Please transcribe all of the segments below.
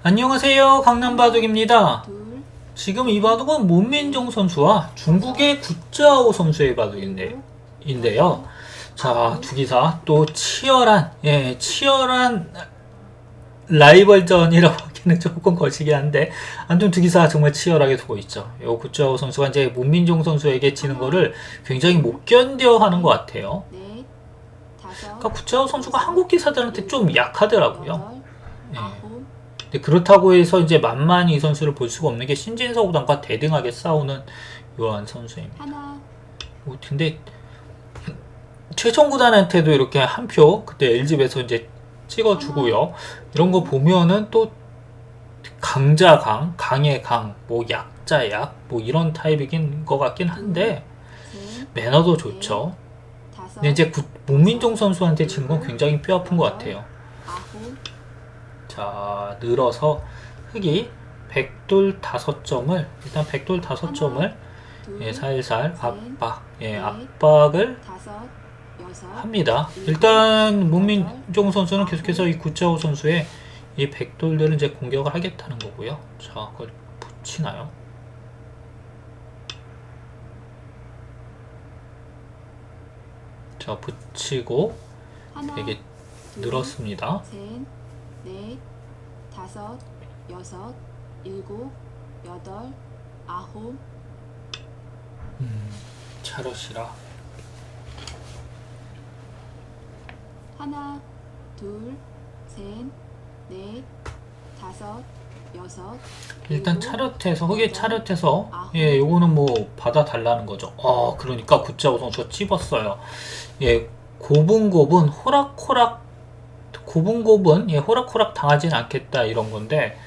안녕하세요. 강남바둑입니다. 둘, 지금 이 바둑은 문민종 선수와 중국의 구짜오 선수의 바둑인데, 인데요. 자, 두 기사 또 치열한, 예, 치열한 라이벌전이라고 하기는 조금 거시기 한데, 아무튼 두 기사 정말 치열하게 두고 있죠. 요 구짜오 선수가 이제 문민종 선수에게 지는 거를 굉장히 못 견뎌 하는 것 같아요. 넷, 다섯, 그러니까 구짜오 선수가 한국 기사들한테 좀 약하더라고요. 여덟, 예. 아홉, 근데 그렇다고 해서 이제 만만히 이 선수를 볼 수가 없는 게 신진서 구단과 대등하게 싸우는 이러한 선수입니다. 하나, 뭐, 근데 최종 구단한테도 이렇게 한 표 그때 LG에서 이제 찍어주고요. 이런 거 보면은 또 강자 강, 강의 강, 뭐 약자 약, 뭐 이런 타입이긴 것 같긴 한데 셋, 매너도 좋죠. 다섯, 근데 이제 구- 문민종 선수한테 지는 건 굉장히 뼈 아픈 것 같아요. 자 늘어서 흑이 백돌 다섯 점을 일단 백돌 다섯 점을 둘, 예, 살살 압박 예, 넷, 압박을 다섯, 여섯, 합니다. 일단 문민종 선수는 계속해서 이 구자호 선수의 이 백돌들을 이제 공격을 하겠다는 거고요. 자 그걸 붙이나요? 자 붙이고 되게 둘, 늘었습니다. 셋, 넷, 다섯, 여섯, 일곱, 여덟, 아홉, 차롯이라 하나, 둘, 셋, 넷, 다섯, 여섯, 일단 차렷해서 여덟, 차렷해서. 예 요거는 뭐 받아 달라는 거죠. 어 그러니까 구자호 선수가 찝었어요. 예 고분고분 호락호락 고분고분 예 호락호락 당하진 않겠다 이런 건데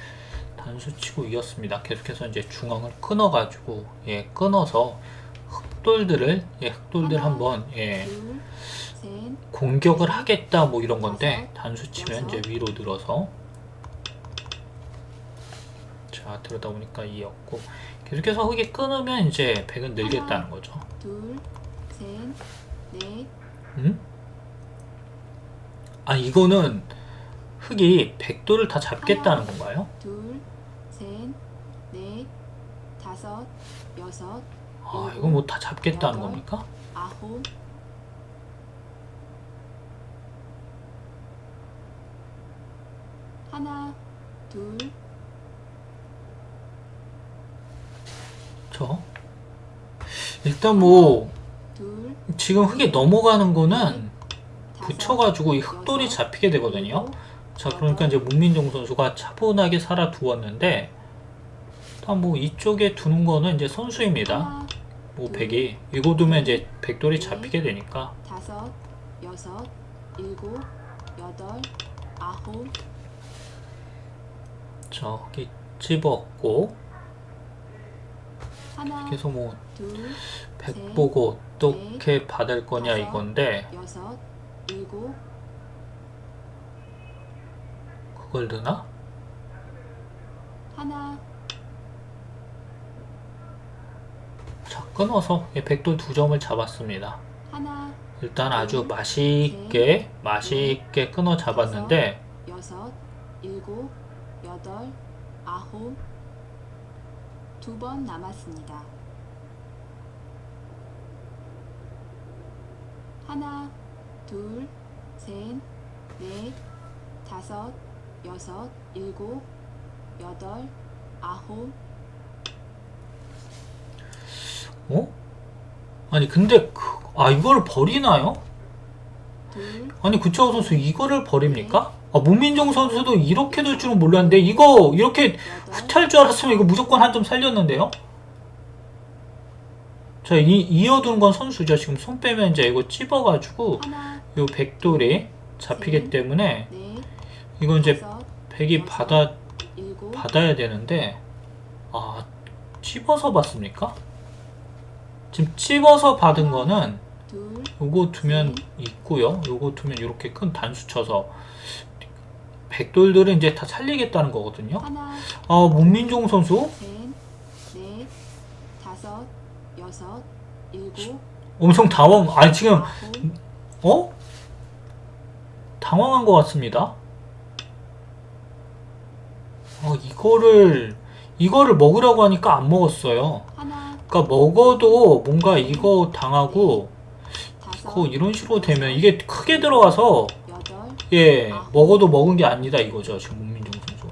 단수치고 이었습니다. 계속해서 이제 중앙을 끊어가지고 예 끊어서 흑돌들을 예 흑돌들 한번 예 공격을 하겠다 뭐 이런 건데 단수치면 이제 위로 늘어서 자 들어다 보니까 이었고 계속해서 흑이 끊으면 이제 백은 늘겠다는 거죠. 둘, 셋, 넷, 음? 아 이거는 흑이 백도를 다 잡겠다는 건가요? 둘, 셋, 넷, 다섯, 여섯, 아 이거 뭐 다 잡겠다는 겁니까? 아홉, 하나, 둘, 저 일단 뭐 둘, 지금 흑이 넘어가는 거는 붙여가지고 이 흑돌이 잡히게 되거든요. 자 그러니까 이제 문민종 선수가 차분하게 살아 두었는데 일단 뭐 이쪽에 두는 거는 이제 선수입니다. 뭐 백이. 이거 두면 이제 백돌이 잡히게 되니까. 다섯, 여섯, 일곱, 여덟, 아홉, 저기 집었고. 하나, 그래서 뭐 둘, 백 보고 어떻게 받을 거냐 다섯, 이건데. 여섯, 일곱, 그걸 넣나? 하나, 자 끊어서 이 백돌 두 점을 잡았습니다. 하나, 일단 아주 맛있게 맛있게 끊어 잡았는데 여섯, 일곱, 여덟, 아홉, 두 번 남았습니다. 하나, 둘, 셋, 넷, 다섯, 여섯, 일곱, 여덟, 아홉, 어? 아니 근데 그, 아 이걸 버리나요? 둘, 아니 구차호 선수 이거를 버립니까? 아 문민정 선수도 이렇게 될 줄은 몰랐는데 이거 이렇게 여덟, 후퇴할 줄 알았으면 이거 무조건 한 점 살렸는데요? 자 이, 이어두는 건 선수죠 지금 손 빼면 이제 이거 찝어가지고 하나, 요 백돌이 잡히기 때문에 넷, 이거 이제 다섯, 백이 받아 일곱, 받아야 되는데 아 찝어서 받습니까? 지금 찝어서 받은 거는 둘, 요거 두면 있고요. 요거 두면 이렇게 큰 단수 쳐서 백돌들은 이제 다 살리겠다는 거거든요. 하나, 아 문민종 선수 셋, 넷, 다섯, 여섯, 일곱, 엄청 당황. 아니 지금 아홉, 어 당황한 것 같습니다. 어, 이거를 이거를 먹으려고 하니까 안 먹었어요. 하나, 그러니까 먹어도 뭔가 이거 당하고 다섯, 거 이런 식으로 되면 이게 크게 들어와서 여덟, 예 먹어도 먹은 게 아니다 이거죠 지금 문민종 선수.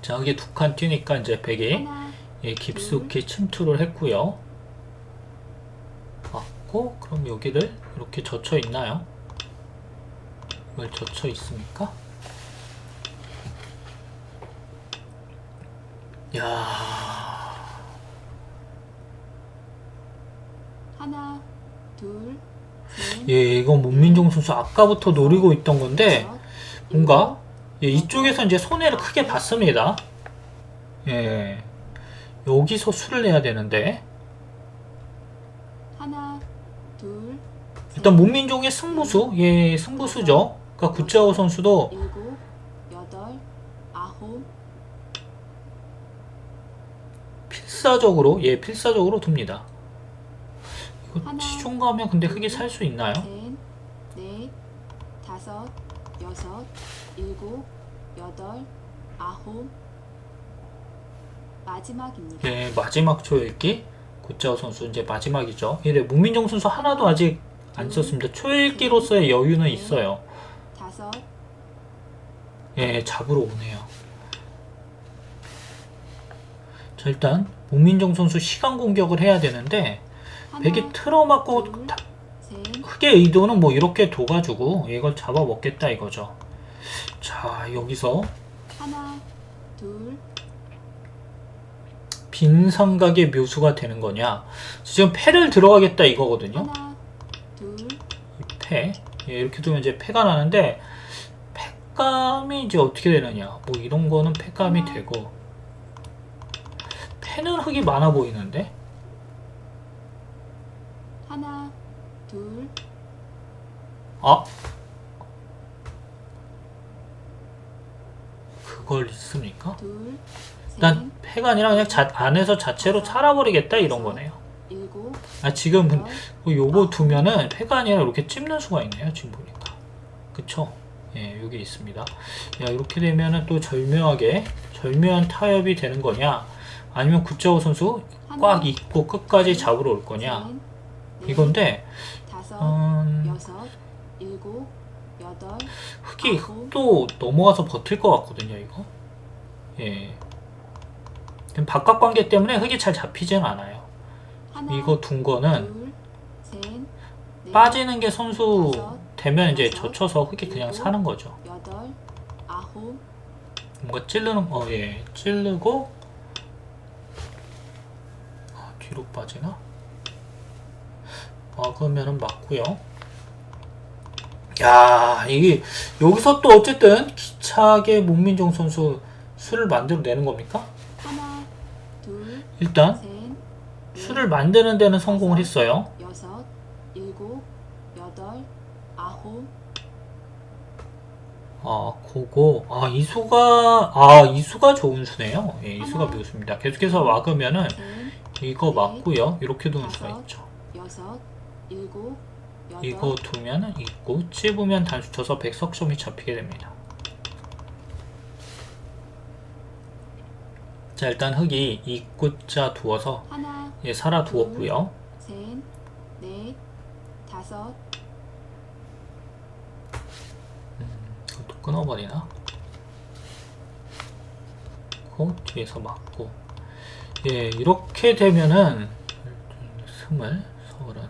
자 이게 두 칸 뛰니까 이제 백이 하나, 예, 깊숙이 침투를 했고요. 맞고 그럼 여기를 이렇게 젖혀 있나요? 이걸 젖혀 있습니까? 야, 하나, 둘, 셋, 예, 이건 문민종 선수 아까부터 노리고 있던 건데 여섯, 뭔가 예, 이쪽에서 이제 손해를 크게 봤습니다. 예, 여기서 수를 내야 되는데 하나, 둘, 일단 문민종의 승부수, 예, 승부수죠. 그러니까 구자호 선수도 일곱, 여덟, 아홉, 필사적으로, 예, 필사적으로 둡니다. 이거 치중 가면 근데 흙이 살수 있나요? 넷, 다섯, 여섯, 일곱, 여덟, 아홉. 마지막입니다. 네, 마지막 초읽기 구자호 선수 이제 마지막이죠. 예, 네, 문민종 선수 하나도 아직 안 썼습니다. 초읽기로서의 여유는 있어요. 다섯, 예, 잡으러 오네요. 자, 일단 문민종 선수 시간 공격을 해야 되는데 백이 틀어맞고 다- 흙의 의도는 뭐 이렇게 둬가지고 이걸 잡아먹겠다 이거죠. 자, 여기서 하나, 둘, 빈 삼각의 묘수가 되는 거냐? 지금 패를 들어가겠다 이거거든요. 하나, 둘, 패 예, 이렇게 두면 이제 패가 나는데 패감이 이제 어떻게 되느냐? 뭐 이런 거는 패감이 하나. 되고 패는 흙이 많아 보이는데 하나, 둘, 아 그걸 있습니까? 둘, 셋, 일단 패가 아니라 그냥 자, 안에서 자체로 살아버리겠다 이런 거네요. 아 지금 은 여덟, 요거 두면은 패가 아니라 이렇게 찝는 수가 있네요 지금 보니까. 그쵸? 예 여기 있습니다. 야 이렇게 되면은 또 절묘하게 절묘한 타협이 되는 거냐? 아니면 구자호 선수 꽉 입고 끝까지 잡으러 올 거냐? 이건데 음, 흙이 흙도 넘어가서 버틸 것 같거든요 이거. 예 바깥 관계 때문에 흙이 잘 잡히지는 않아요 하나, 이거 둔 거는 둘, 셋, 넷, 빠지는 게 선수 다섯, 되면 이제 여섯, 젖혀서 흙이 그냥 일곱, 사는 거죠 여덟, 아홉, 뭔가 찌르는 어예 찌르고 아, 뒤로 빠지나? 막으면은 맞고요. 야 이게 여기서 또 어쨌든 기차게 문민종 선수 수를 만들어내는 겁니까? 일단 수를 만드는 데는 성공을 했어요. 여섯, 일곱, 여덟, 아홉, 아 그거 아 이 수가 아 이 수가 좋은 수네요. 예 이 수가 하나, 묘수입니다. 계속해서 막으면은 셋, 이거 맞고요. 이렇게 두는 수가 있죠. 여섯, 일곱, 이거 두면은 있고 찝으면 단수 쳐서 백석점이 잡히게 됩니다. 자 일단 흙이 입구자 두어서 하나, 예 살아 두었고요. 셋, 넷, 다섯, 또 끊어버리나? 그 뒤에서 맞고 예 이렇게 되면은 스물 서울은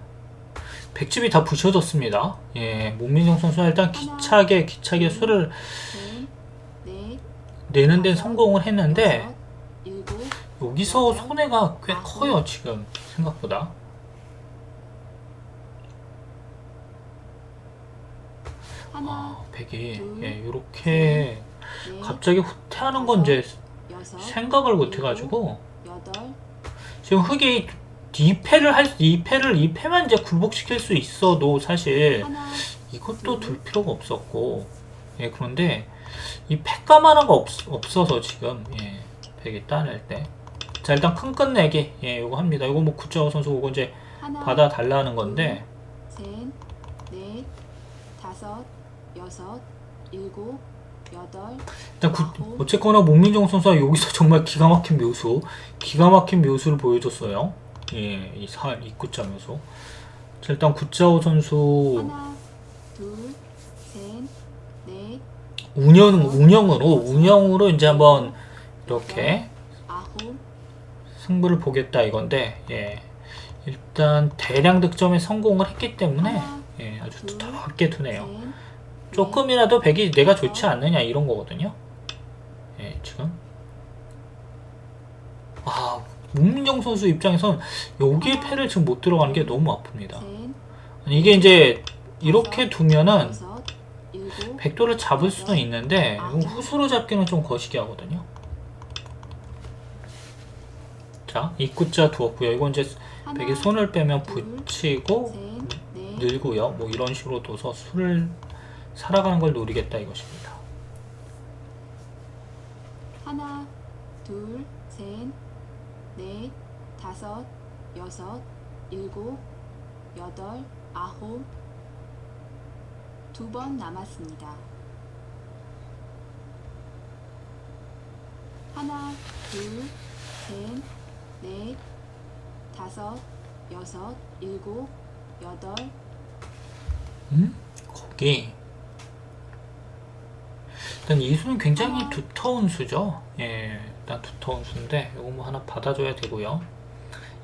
백집이 다 부셔졌습니다. 예 문민정 선수가 일단 기차게 기차게 수를 셋, 넷, 내는 데는 성공을 했는데 여기서 손해가 꽤 커요 지금 생각보다. 아 백이. 둘, 예 이렇게 넷, 갑자기 후퇴하는 건 이제 생각을 못 해가지고. 지금 흙이 2패를 할 2패를 2패만 이제 굴복시킬 수 있어도 사실 이것도 둘 필요가 없었고. 예 그런데 이 하나가 없, 없어서 지금 예 백이 따낼 때 자 일단 큰 끝내기. 예 요거 합니다. 요거 뭐 구자호 선수 이거 이제 하나, 받아 달라는 건데. 셋, 넷, 다섯, 여섯, 일곱, 여덟, 일단 구- 어쨌거나 문민정 선수가 여기서 정말 기가 막힌 묘수, 기가 막힌 묘수를 보여줬어요. 예, 이 사, 이 구자 묘수. 자, 일단 구자오 선수. 하나, 둘, 셋, 넷, 운영 운영으로 운영으로 이제 한번 이렇게 아홉, 승부를 보겠다 이건데, 예, 일단 대량 득점에 성공을 했기 때문에 예, 아주 두텁게 두네요. 셋, 조금이라도 백이 내가 좋지 않느냐 이런 거거든요. 예, 지금. 아, 문민정 선수 입장에선 여기에 패를 지금 못 들어가는 게 너무 아픕니다. 셋, 아니, 이게 이제 이렇게 두면은 백도를 잡을 수는 있는데 후수로 잡기는 좀 거시기 하거든요. 자, 입구자 두었고요. 이건 이제 백이 손을 빼면 붙이고 늘고요. 뭐 이런 식으로 둬서 술을 살아가는 걸 노리겠다 이것입니다. 하나, 둘, 셋, 넷, 다섯, 여섯, 일곱, 여덟, 아홉. 두 번 남았습니다. 하나, 둘, 셋, 넷, 다섯, 여섯, 일곱, 여덟, 음? 거기 일단 이 수는 굉장히 두터운 수죠. 예, 일단 두터운 수인데 이거 뭐 하나 받아줘야 되고요.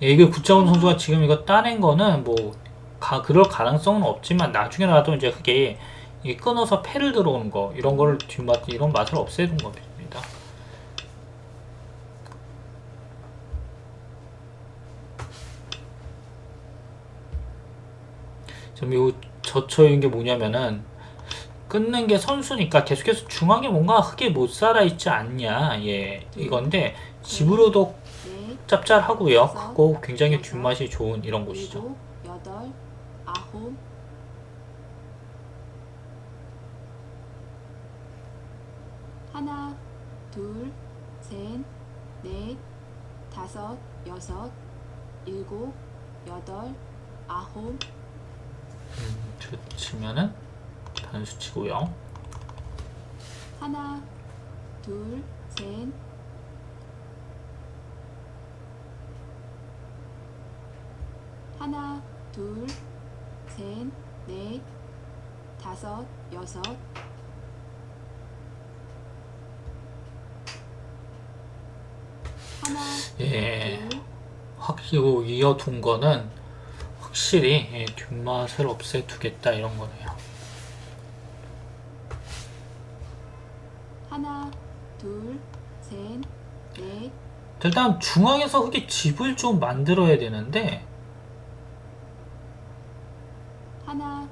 예, 이게 구자원 선수가 지금 이거 따낸 거는 뭐 가, 그럴 가능성은 없지만 나중에라도 이제 그게 이게 끊어서 패를 들어오는 거 이런 거를 뒷맛 이런 맛을 없애둔 겁니다. 지금 요 저처인 게 뭐냐면은 끊는 게 선수니까 계속해서 중앙에 뭔가 흙이 못 살아 있지 않냐 예 이건데 집으로도 넷, 짭짤하고요 크고 굉장히 뒷맛이 좋은 이런 곳이죠 일곱, 여덟, 아홉. 하나, 둘, 셋, 넷, 다섯, 여섯, 일곱, 여덟, 아홉. 치면은 단수 치고요 하나, 둘, 셋. 하나, 둘, 셋, 넷, 다섯, 여섯. 하나, 예 둘, 확실히 이어 둔 거는 확실히 예, 뒷맛을 없애두겠다 이런 거네요. 하나, 둘, 셋, 넷, 일단 중앙에서 흙이 집을 좀 만들어야 되는데 하나,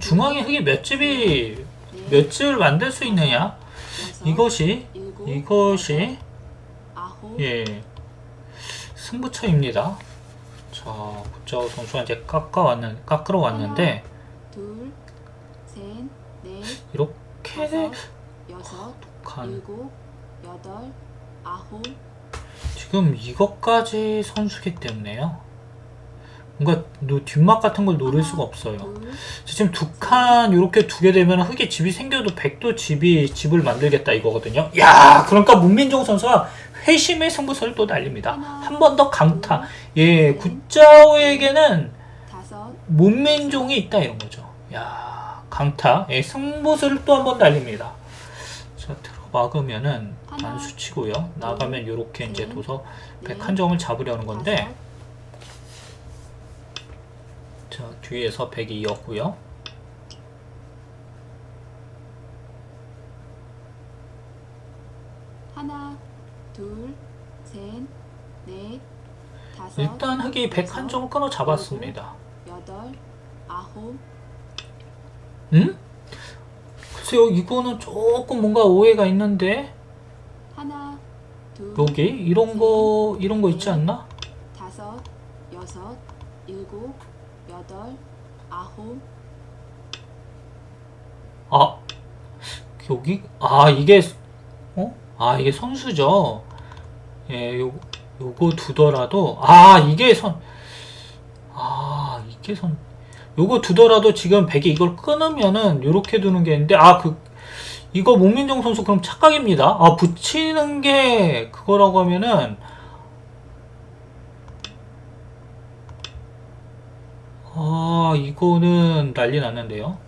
중앙에 흙이 몇 집이 넷, 몇 집을 만들 수 있느냐? 이것이 이것이 예 승부처입니다. 자 구자호 선수가 이제 깎아 왔는 깎으러 왔는데 둘, 셋, 넷, 이렇게 다섯, 여섯, 간 일곱, 여덟, 아홉, 지금 이것까지 선수기 때문에요. 뭔가 노- 뒷맛 같은 걸 노릴 수가 없어요. 둘, 지금 두 칸 이렇게 두게 되면 흙에 집이 생겨도 백도 집이 집을 만들겠다 이거거든요. 야, 그러니까 문민종 선수가 회심의 승부수를 또 날립니다. 한 번 더 강타. 예, 구자오에게는 문민종이 있다 이런 거죠. 야, 강타. 예, 승부수를 또 한 번 날립니다. 자, 들어 막으면은 단수 치고요. 나가면 요렇게 이제 둬서 넷, 101점을 잡으려는 건데 자, 뒤에서 100이 이었고요. 하나, 둘, 셋, 넷, 다섯, 일단 흙이 101점을 끊어 잡았습니다. 여덟, 아홉, 응? 글쎄요, 이거는 조금 뭔가 오해가 있는데 하나, 둘, 여기 이런 거 이런 거 있지 않나? 다섯, 여섯, 일곱, 여덟, 아홉, 아 여기 아 이게 어? 아 이게 선수죠. 예, 요 요거 두더라도 아 이게 선 아 이게 선 요거 두더라도 지금 100이 이걸 끊으면은 요렇게 두는 게 있는데 아 그 이거 문민정 선수 그럼 착각입니다. 아, 붙이는 게 그거라고 하면은 아, 이거는 난리 났는데요.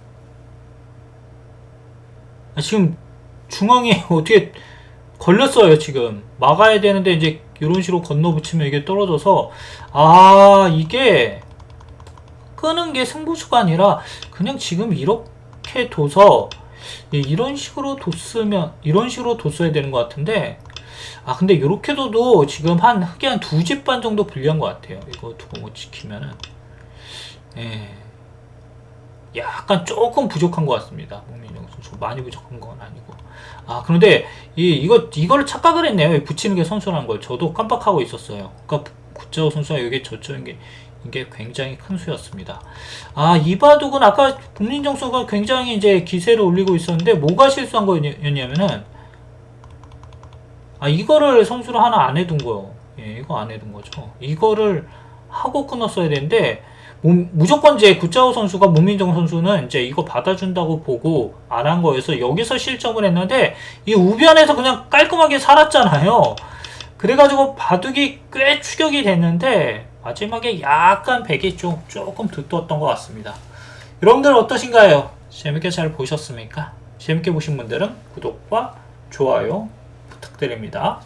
아, 지금 중앙에 어떻게 걸렸어요, 지금. 막아야 되는데 이제 이런 식으로 건너 붙이면 이게 떨어져서 아, 이게 끄는 게 승부수가 아니라 그냥 지금 이렇게 둬서 예, 이런 식으로 뒀으면 이런 식으로 뒀어야 되는 것 같은데 아 근데 이렇게 둬도 지금 한 흙이 한 두 집 반 정도 불리한 것 같아요. 이거 두고 못 지키면은. 예. 약간 조금 부족한 것 같습니다. 목민영 선수 많이 부족한 건 아니고 아 그런데 이 이거 이걸 착각을 했네요 이 붙이는 게 선수라는 걸 저도 깜빡하고 있었어요 그러니까 구자호 선수가 여기 저쪽인 게 이게 굉장히 큰 수였습니다. 아, 이바둑은 아까 국민정 선수가 굉장히 이제 기세를 올리고 있었는데 뭐가 실수한 거였냐면은 아, 이거를 선수를 하나 안 해둔 거요. 예, 이거 안 해둔 거죠. 이거를 하고 끊었어야 되는데 무- 무조건 이제 구자호 선수가 문민정 선수는 이제 이거 받아준다고 보고 안 한 거여서 여기서 실점을 했는데 이 우변에서 그냥 깔끔하게 살았잖아요. 그래가지고 바둑이 꽤 추격이 됐는데 마지막에 약간 백이 좀 조금 두터웠던 것 같습니다. 여러분들 어떠신가요? 재밌게 잘 보셨습니까? 재밌게 보신 분들은 구독과 좋아요 부탁드립니다.